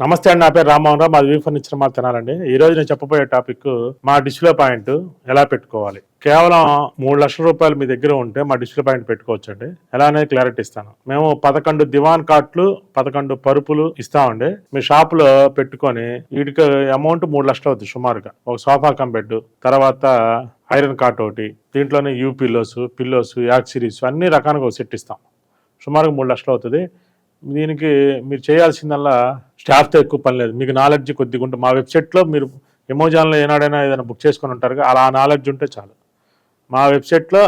నమస్తే అండి నా పేరు రామ్మోహన్ రావు మాది వీ ఫర్నిచర్ మా తినాలండి. ఈ రోజు నేను చెప్పబోయే టాపిక్ మా డిస్ప్లే పాయింట్ ఎలా పెట్టుకోవాలి? కేవలం మూడు లక్షల రూపాయలు మీ దగ్గర ఉంటే మా డిస్ప్లే పాయింట్ పెట్టుకోవచ్చండి. ఎలా అనేది క్లారిటీ ఇస్తాను. మేము పదకొండు దివాన్ కాట్లు పదకొండు పరుపులు ఇస్తామండి. మీ షాప్లో పెట్టుకొని వీటికి అమౌంట్ మూడు లక్షలు అవుతుంది సుమారుగా. ఒక సోఫా కమ్ బెడ్ తర్వాత ఐరన్ కాట్ ఒకటి దీంట్లోనే యూ పిల్లోస్ పిల్లోస్ యాక్సిరీస్ అన్ని రకాలుగా ఒక సెట్ ఇస్తాం. సుమారుగా మూడు లక్షలు అవుతుంది. దీనికి మీరు చేయాల్సిందల్లా స్టాఫ్తో ఎక్కువ పని లేదు. మీకు నాలెడ్జ్ కొద్దిగా ఉంటుంది మా వెబ్సైట్లో మీరు ఎమోజాన్లో ఏనాడైనా ఏదైనా బుక్ చేసుకొని ఉంటారు అలా నాలెడ్జ్ ఉంటే చాలు. మా వెబ్సైట్లో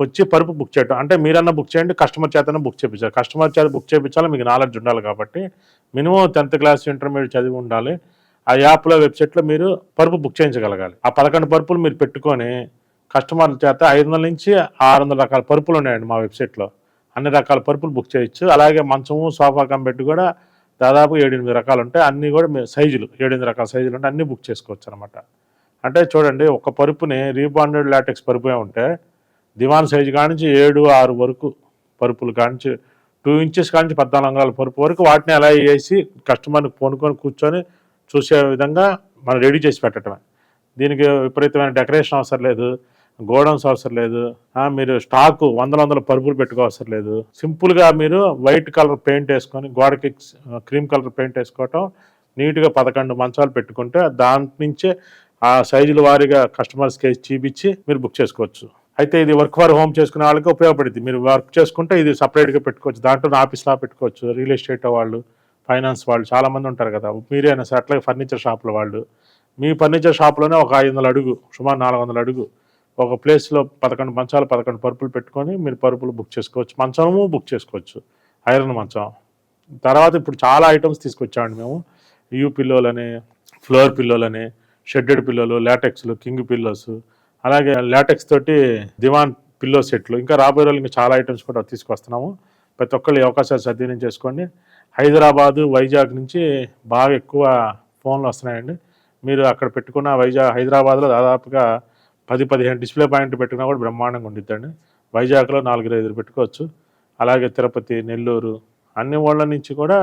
వచ్చి పరుపు బుక్ చేయటం. అంటే మీరన్నా బుక్ చేయండి కస్టమర్ చేతనే బుక్ చేయించాలి కస్టమర్ చేత బుక్ చేయించాలి మీకు నాలెడ్జ్ ఉండాలి కాబట్టి మినిమం టెన్త్ క్లాస్ ఇంటర్మీడియట్ చదివి ఉండాలి. ఆ యాప్లో వెబ్సైట్లో మీరు పరుపు బుక్ చేయించగలగాలి. ఆ పదకొండు పరుపులు మీరు పెట్టుకొని కస్టమర్ల చేత ఐదు వందల నుంచి ఆరు వందల రకాల పరుపులు ఉన్నాయండి మా వెబ్సైట్లో. అన్ని రకాల పరుపులు బుక్ చేయొచ్చు. అలాగే మంచము సోఫా కంబెట్ కూడా దాదాపు ఏడెనిమిది రకాలు ఉంటాయి అన్నీ కూడా మీ సైజులు ఏడెనిమిది రకాల సైజులు ఉంటాయి అన్నీ బుక్ చేసుకోవచ్చు అనమాట అంటే చూడండి ఒక పరుపుని రీబాండెడ్ లాటెక్స్ పరుపు ఉంటే దివాన్ సైజు కానించి ఏడు ఆరు వరకు పరుపులు కానించి టూ ఇంచెస్ కానించి పద్నాలుగు అంగాల పరుపు వరకు వాటిని అలా వేసి కస్టమర్ని పోనుకొని కూర్చొని చూసే విధంగా మనం రెడీ చేసి పెట్టడమే దీనికి విపరీతమైన డెకరేషన్ అవసరం లేదు. గోడౌన్స్ అవసరం లేదు. మీరు స్టాకు వందల వందల పరుపులు పెట్టుకోవసరం లేదు. సింపుల్గా మీరు వైట్ కలర్ పెయింట్ వేసుకొని గోడకి క్రీమ్ కలర్ పెయింట్ వేసుకోవటం నీట్గా పదకొండు మంచాలు పెట్టుకుంటే దాని నుంచే ఆ సైజుల వారీగా కస్టమర్స్కి చూపించి మీరు బుక్ చేసుకోవచ్చు. అయితే ఇది వర్క్ ఫర్ హోమ్ చేసుకునే వాళ్ళకి ఉపయోగపడుతుంది మీరు వర్క్ చేసుకుంటే ఇది సపరేట్గా పెట్టుకోవచ్చు. దాంట్లో ఆఫీస్లా పెట్టుకోవచ్చు. రియల్ ఎస్టేట్ వాళ్ళు ఫైనాన్స్ వాళ్ళు చాలామంది ఉంటారు కదా. మీరైనా సార్ అట్లాగే ఫర్నిచర్ షాపుల వాళ్ళు. మీ ఫర్నిచర్ షాప్లోనే ఒక ఐదు వందల అడుగు సుమారు నాలుగు వందల అడుగు ఒక ప్లేస్లో పదకొండు మంచాలు పదకొండు పరుపులు పెట్టుకొని మీరు పరుపులు బుక్ చేసుకోవచ్చు. మంచము బుక్ చేసుకోవచ్చు. ఐరన్ మంచం. తర్వాత ఇప్పుడు చాలా ఐటమ్స్ తీసుకొచ్చామండి మేము. యూ పిల్లోలని ఫ్లోర్ పిల్లోలని షెడ్డెడ్ పిల్లోలు లాటెక్స్లు కింగ్ పిల్లోస్ అలాగే లాటెక్స్ తోటి దివాన్ పిల్లో సెట్లు. ఇంకా రాబోయే రోజులు ఇంకా చాలా ఐటమ్స్ కూడా తీసుకొస్తున్నాము. ప్రతి ఒక్కళ్ళు ఈ అవకాశాలు సద్వినియోగం చేసుకోండి హైదరాబాదు వైజాగ్ నుంచి బాగా ఎక్కువ ఫోన్లు వస్తున్నాయండి. మీరు అక్కడ పెట్టుకున్న వైజాగ్ హైదరాబాద్లో దాదాపుగా పది పదిహేను డిస్ప్లే పాయింట్ పెట్టుకున్నా కూడా బ్రహ్మాండంగా ఉండిద్దండి. వైజాగ్లో నాలుగు ఐదు పెట్టుకోవచ్చు. అలాగే తిరుపతి నెల్లూరు అన్ని ఊళ్ళ నుంచి కూడా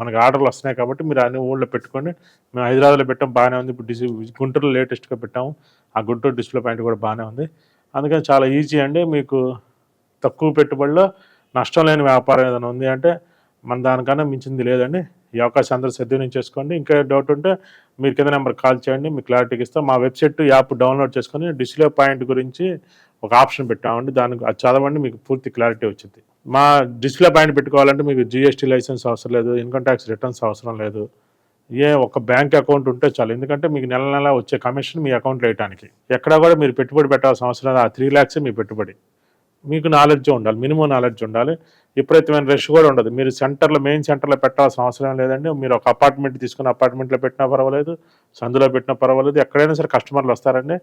మనకి ఆర్డర్లు వస్తున్నాయి కాబట్టి మీరు అన్ని ఊళ్ళో పెట్టుకోండి. మేము హైదరాబాద్లో పెట్టాం బాగానే ఉంది. ఇప్పుడు డిసి గుంటూరులో లేటెస్ట్గా పెట్టాము. ఆ గుంటూరు డిస్ప్లే పాయింట్ కూడా బాగానే ఉంది. అందుకని చాలా ఈజీ అండి. మీకు తక్కువ పెట్టుబడిలో నష్టం లేని వ్యాపారం ఏదైనా ఉంది అంటే మన దానికన్నా మించింది లేదండి. ఈ అవకాశం అందరూ సద్వినియోగం చేసుకోండి. ఇంకా డౌట్ ఉంటే మీరు కింద నెంబర్ కాల్ చేయండి మీకు క్లారిటీకి ఇస్తాం. మా వెబ్సైట్ యాప్ డౌన్లోడ్ చేసుకొని డిస్ప్లే పాయింట్ గురించి ఒక ఆప్షన్ పెట్టామండి. దానికి అది చదవండి మీకు పూర్తి క్లారిటీ వచ్చింది మా డిస్ప్లే పాయింట్ పెట్టుకోవాలంటే మీకు జిఎస్టీ లైసెన్స్ అవసరం లేదు ఇన్కమ్ ట్యాక్స్ రిటర్న్స్ అవసరం లేదు. ఏ ఒక బ్యాంక్ అకౌంట్ ఉంటే చాలు. ఎందుకంటే మీకు నెల నెల వచ్చే కమిషన్ మీ అకౌంట్లో వేయడానికి ఎక్కడా కూడా మీరు పెట్టుబడి పెట్టాల్సిన అవసరం లేదు. ఆ త్రీ ల్యాక్స్ మీ పెట్టుబడి. మీకు నాలెడ్జ్ ఉండాలి మినిమం నాలెడ్జ్ ఉండాలి. విపరీతమైన రష్ కూడా ఉండదు. మీరు సెంటర్లో మెయిన్ సెంటర్లో పెట్టాల్సిన అవసరం లేదండి. మీరు ఒక అపార్ట్మెంట్ తీసుకుని అపార్ట్మెంట్లో పెట్టినా పర్వాలేదు సందులో పెట్టినా పర్వాలేదు. ఎక్కడైనా సరే కస్టమర్లు వస్తారండి.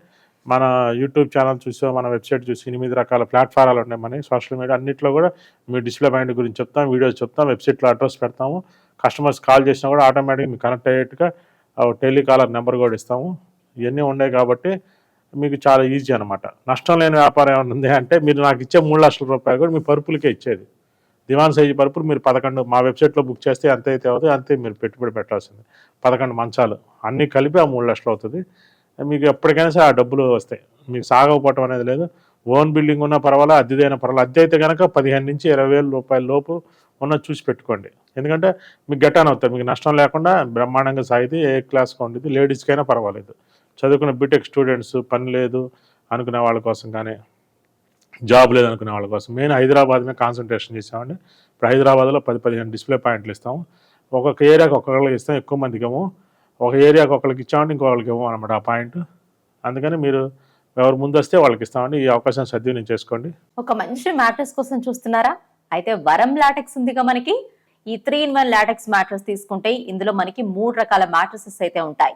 మన యూట్యూబ్ ఛానల్ చూసో మన వెబ్సైట్ చూసి ఎనిమిది రకాల ప్లాట్ఫారాలు ఉన్నాయి మన సోషల్ మీడియా అన్నింటిలో కూడా మీ డిస్ప్లే పాయింట్ గురించి చెప్తాం వీడియోస్ చెప్తాం వెబ్సైట్లో అడ్రస్ పెడతాము. కస్టమర్స్ కాల్ చేసినా కూడా ఆటోమేటిక్గా మీకు కనెక్ట్ అయ్యేట్టుగా టెలికాలర్ నెంబర్ కూడా ఇస్తాము. ఇవన్నీ ఉన్నాయి కాబట్టి మీకు చాలా ఈజీ అనమాట నష్టం లేని వ్యాపారం ఏమైనా ఉంది అంటే మీరు నాకు ఇచ్చే మూడు లక్షల రూపాయలు కూడా మీ పరుపులకే ఇచ్చేది. దివాన్ సైజు పరుపులు మీరు పదకొండు మా వెబ్సైట్లో బుక్ చేస్తే ఎంత అయితే అవుతుంది అంతే మీరు పెట్టుబడి పెట్టాల్సింది. పదకొండు మంచాలు. అన్నీ కలిపి ఆ మూడు లక్షలు అవుతుంది. మీకు ఎప్పటికైనా సరే ఆ డబ్బులు వస్తాయి. మీకు సాగకపోవటం అనేది లేదు. ఓన్ బిల్డింగ్ ఉన్నా పర్వాలా అద్దెదైనా పర్వాలా అద్దె అయితే కనుక పదిహేను నుంచి ఇరవై వేల రూపాయల లోపు ఉన్న చూసి పెట్టుకోండి. ఎందుకంటే మీకు గట్టాన్ అవుతుంది. మీకు నష్టం లేకుండా బ్రహ్మాండంగా సాగితే ఏ క్లాస్గా ఉండేది లేడీస్కైనా పర్వాలేదు. చదువుకున్న బీటెక్ స్టూడెంట్స్ పని లేదు అనుకునే వాళ్ళ కోసం కానీ జాబ్ లేదు అనుకునే వాళ్ళ కోసం. మెయిన్ హైదరాబాద్ మీద కాన్సన్ట్రేషన్ చేసామండి ఇప్పుడు హైదరాబాద్లో పది పదిహేను డిస్ప్లే పాయింట్లు ఇస్తాం ఒక్కొక్క ఏరియాకి ఒక్కొక్కరికి ఇస్తాం ఎక్కువ మందికి ఏమో ఒక ఏరియాకి ఒకరికి ఇచ్చామంటే ఇంకొకరికి ఇవ్వం అనమాట ఆ పాయింట్ అందుకని మీరు ఎవరు ముందు వస్తే వాళ్ళకి ఇస్తామండి. ఈ అవకాశం సద్వినియోగం చేసుకోండి. ఒక మంచి మ్యాట్రెస్ కోసం చూస్తున్నారా? అయితే వరం లాటెక్స్ ఉందిగా మనకి. ఈ three in one latex mattress తీసుకుంటే ఇందులో మనకి మూడు రకాల మ్యాట్రసెస్ అయితే ఉంటాయి.